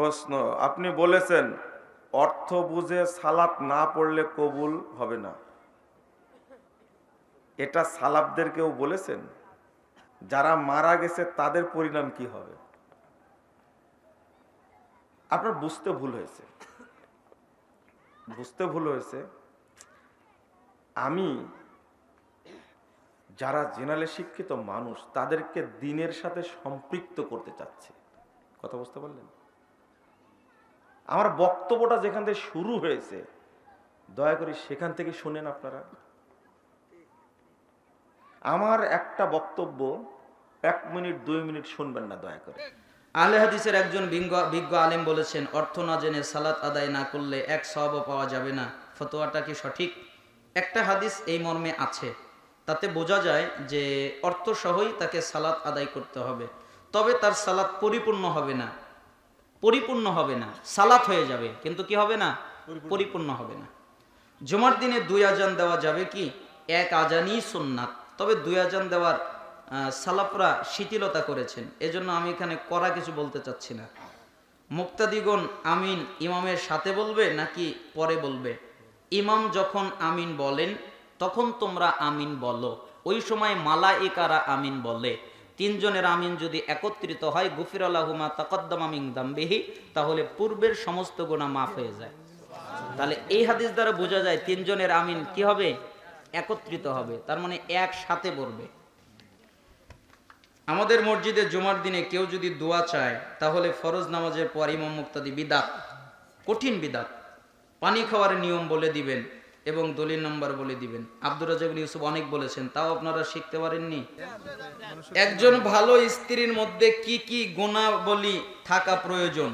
প্রশ্ন, আপনি বলেছেন, অর্থ বুঝে সালাত না পড়লে কবুল হবে না। এটা সালাবদের কেউ বলেছেন? যারা মারা গেছে তাদের পরিণাম কি হবে? আপনার বুঝতে ভুল হয়েছে। বুঝতে ভুল হয়েছে। আমি যারা জেনারেলে শিক্ষিত মানুষ, তাদেরকে দিনের সাথে সম্পৃক্ত করতে চাচ্ছি। কথা বুঝতে পারলেন? আমার বক্তব্যটা যেখান থেকে শুরু হয়েছে, দয়া করে সেখান থেকে শুনেন আপনারা। আমার একটা বক্তব্য এক মিনিট, দুই মিনিট শুনবেন না, দয়া করে। আলে হাদিসের একজন বিজ্ঞ আলেম বলেছেন, অর্থ না জেনে সালাত আদায় না করলে এক সওয়াবও পাওয়া যাবে না। ফতোয়াটা কি সঠিক? একটা হাদিস এই মর্মে আছে। তাতে বোঝা যায় যে অর্থ সহই তাকে সালাত আদায় করতে হবে। তবে তার সালাত পরিপূর্ণ হবে না। পরিপূর্ণ হবে না সালাত হয়ে যাবে কিন্তু কি হবে না? পরিপূর্ণ। হবে না। জুমার দিনে দুই আজান দেওয়া যাবে কি? এক আজানই সুন্নাত। তবে দুই আজান দেওয়ার সালাফরা শিথিলতা করেছেন। এজন্য আমি এখানে করা কিছু বলতে চাচ্ছি না। মুক্তাদিগণ আমিন ইমামের সাথে বলবে নাকি পরে বলবে? ইমাম যখন আমিন বলেন তখন তোমরা আমিন বলো। ওই সময় মালা একারা আমিন বলে। তিনজনের আমিন যদি একত্রিত হয় গুফির আল্লাহুমা তাকদ্দাম আমিন তাহলে পূর্বের সমস্ত গুণা মাফ হয়ে যায়। তাহলে এই হাদিস দ্বারা বোঝা যায় তিনজনের আমিন কি হবে? একত্রিত হবে, তার মানে একসাথে পড়বে আমাদের মসজিদে জুমার দিনে কেউ যদি দোয়া চায়, তাহলে ফরজ নামাজের পর ইমাম মুক্তাদি বিদাত, কঠিন বিদাত, পানি খাওয়ার নিয়ম বলে দিবেন। এবং দলিল নম্বর বলে দিবেন। আব্দুর রাজাক ইউসুফ অনেক বলেছেন, তাও আপনারা শিখতে পারেননি? একজন ভালো স্ত্রীর মধ্যে কি কি গুণাবলী থাকা প্রয়োজন?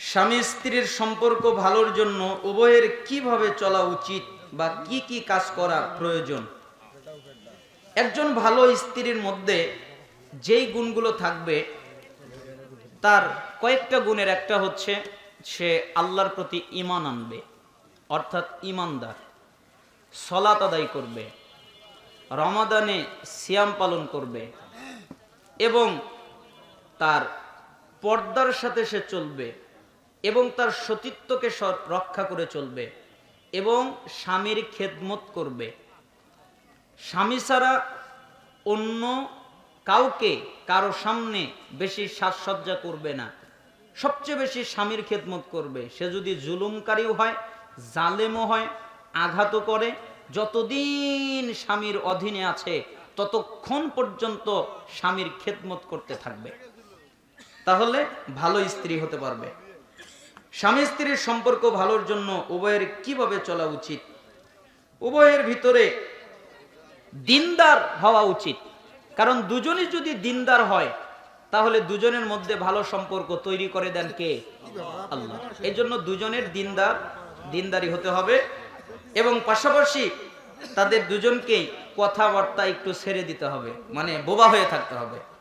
স্বামী স্ত্রীর সম্পর্ক ভালোর জন্য উভয়ের কীভাবে চলা উচিত বা কি কি কাজ করা প্রয়োজন? একজন ভালো স্ত্রীর মধ্যে যেই গুণগুলো থাকবে, তার কয়েকটা গুণের একটা হচ্ছে, সে আল্লাহর প্রতি ইমান আনবে। অর্থাৎ ইমানদার, সলাত আদায় করবে, রমাদানে সিয়াম পালন করবে এবং তার পর্দার সাথে সে চলবে এবং তার সতীত্বকে রক্ষা করে চলবে এবং স্বামীর খেদমত করবে। স্বামী ছাড়া অন্য কাউকে কারও সামনে বেশি সাজসজ্জা করবে না। সবচেয়ে বেশি স্বামীর খেদমত করবে। সে যদি জুলুমকারীও হয় জালেমও হয়, আঘাতও করে। যতদিন স্বামীর অধীনে আছে, ততক্ষণ পর্যন্ত স্বামীর খেদমত করতে থাকবে। তাহলে ভালো স্ত্রী হতে পারবে। স্বামী স্ত্রীর সম্পর্ক ভালোর জন্য উভয়ের কীভাবে চলা উচিত? উভয়ের ভিতরে দিনদার হওয়া উচিত। কারণ দুজনই যদি দিনদার হয়, তাহলে দুজনের মধ্যে ভালো সম্পর্ক তৈরি করে দেন কে? আল্লাহ। এই জন্য দুজনের দিনদার দিনদারি হতে হবে এবং পাশাপাশি তাদের দুজনকেই কথাবার্তা একটু ছেড়ে দিতে হবে মানে বোবা হয়ে থাকতে হবে।